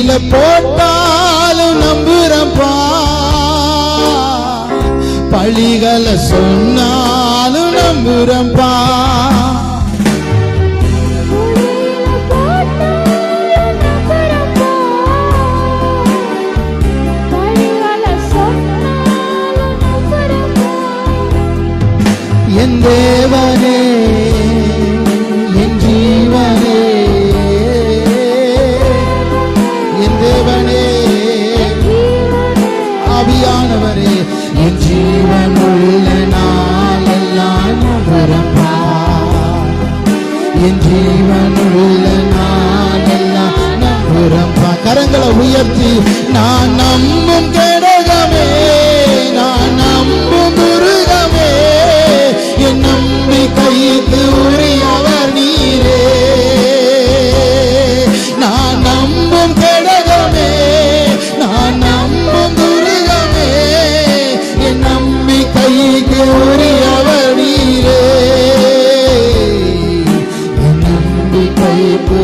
இல்ல போட்டாலும் நம்புறப்பா. பழிகளை சொன்னாலும் நம்புறப்பா. புலியில என் தேவனே ஆவியானவரே என் ஜீவன் நாளெல்லாம் நம்புறப்பா என் ஜீவன் நாளெல்லாம் நம்புறப்பா கரங்களை உயர்த்தி நான் நம்பும் கேடகமே